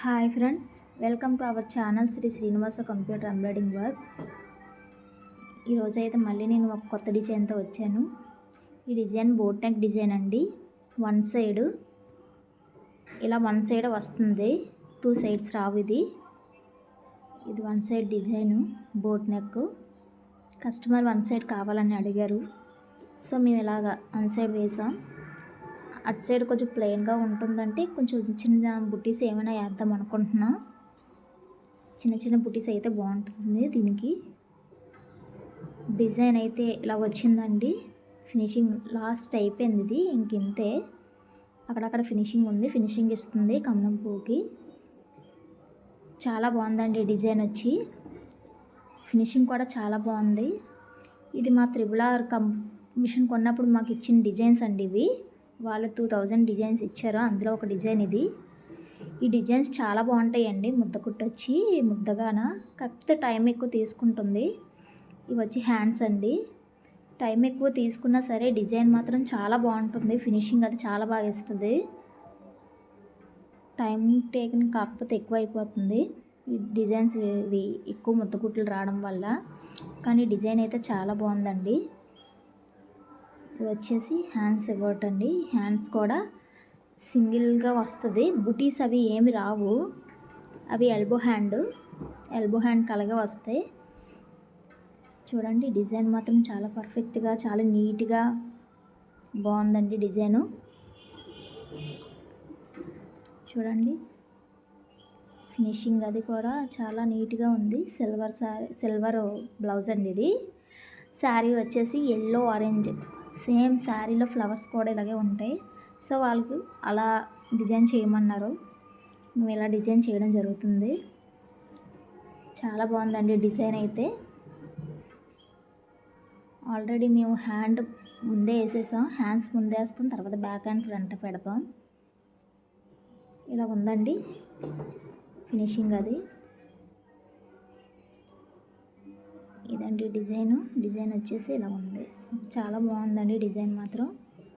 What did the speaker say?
Hi friends welcome to our channel Shri Srinivasa computer embroidering works. ఈరోజు అయితే మళ్ళీ నేను ఒక కొత్త డిజైన్తో వచ్చాను. ఈ డిజైన్ బోట్ నెక్ డిజైన్ అండి. వన్ సైడ్ ఇలా వన్ సైడ్ వస్తుంది. టూ సైడ్స్ రావు ఇది. ఇది one side design boat neck customer one side కావాలని అడిగారు. సో మేము ఇలాగ వన్ సైడ్ వేసాం. అటు సైడ్ కొంచెం ప్లెయిన్గా ఉంటుందంటే కొంచెం చిన్న బుట్టీస్ ఏమైనా వేద్దాం అనుకుంటున్నా. చిన్న చిన్న బుట్టీస్ అయితే బాగుంటుంది దీనికి. డిజైన్ అయితే ఇలా వచ్చిందండి. ఫినిషింగ్ లాస్ట్ అయిపోయింది ఇది ఇంకింతే అక్కడక్కడ ఫినిషింగ్ ఉంది ఫినిషింగ్ ఇస్తుంది కమలం పువ్వుకి చాలా బాగుందండి డిజైన్ వచ్చి. ఫినిషింగ్ కూడా చాలా బాగుంది. ఇది మా త్రిబుల్ ఆర్ కం మిషన్ కొన్నప్పుడు మాకు ఇచ్చిన డిజైన్స్ అండి ఇవి. వాళ్ళు టూ థౌజండ్ డిజైన్స్ ఇచ్చారు. అందులో ఒక డిజైన్ ఇది. ఈ డిజైన్స్ చాలా బాగుంటాయండి. ముద్ద కుట్టొచ్చి ముద్దగాన. కాకపోతే టైం ఎక్కువ తీసుకుంటుంది. ఇవి వచ్చి హ్యాండ్స్ అండి. టైం ఎక్కువ తీసుకున్నా సరే డిజైన్ మాత్రం చాలా బాగుంటుంది. ఫినిషింగ్ అది చాలా బాగా ఇస్తుంది. టైం టేకన్ కాకపోతే ఎక్కువ అయిపోతుంది ఈ డిజైన్స్ ఎక్కువ ముద్దకుట్లు రావడం వల్ల. కానీ డిజైన్ అయితే చాలా బాగుందండి. వచ్చేసి హ్యాండ్స్ ఇవ్వటండి. హ్యాండ్స్ కూడా సింగిల్గా వస్తుంది. బుటీస్ అవి ఏమి రావు. అవి ఎల్బో హ్యాండ్ ఎల్బో హ్యాండ్ కలగా వస్తాయి. చూడండి డిజైన్ మాత్రం చాలా పర్ఫెక్ట్గా చాలా నీట్గా బాగుందండి డిజైను. చూడండి ఫినిషింగ్ అది కూడా చాలా నీట్గా ఉంది. సిల్వర్ శారీ సిల్వర్ బ్లౌజ్ అండి ఇది. శారీ వచ్చేసి ఎల్లో ఆరెంజ్. సేమ్ శారీలో ఫ్లవర్స్ కూడా ఇలాగే ఉంటాయి. సో వాళ్ళకు అలా డిజైన్ చేయమన్నారు. మేము ఇలా డిజైన్ చేయడం జరుగుతుంది. చాలా బాగుందండి డిజైన్ అయితే. ఆల్రెడీ మేము హ్యాండ్ ముందే వేసేసాం. హ్యాండ్స్ ముందే వేస్తాం. తర్వాత బ్యాక్ అండ్ ఫ్రంట్ పెడతాం. ఇలా ఉందండి ఫినిషింగ్ అది. ఇదండి డిజైను. డిజైన్ వచ్చేసి ఇలా ఉంది. చాలా బాగుందండి డిజైన్ మాత్రం.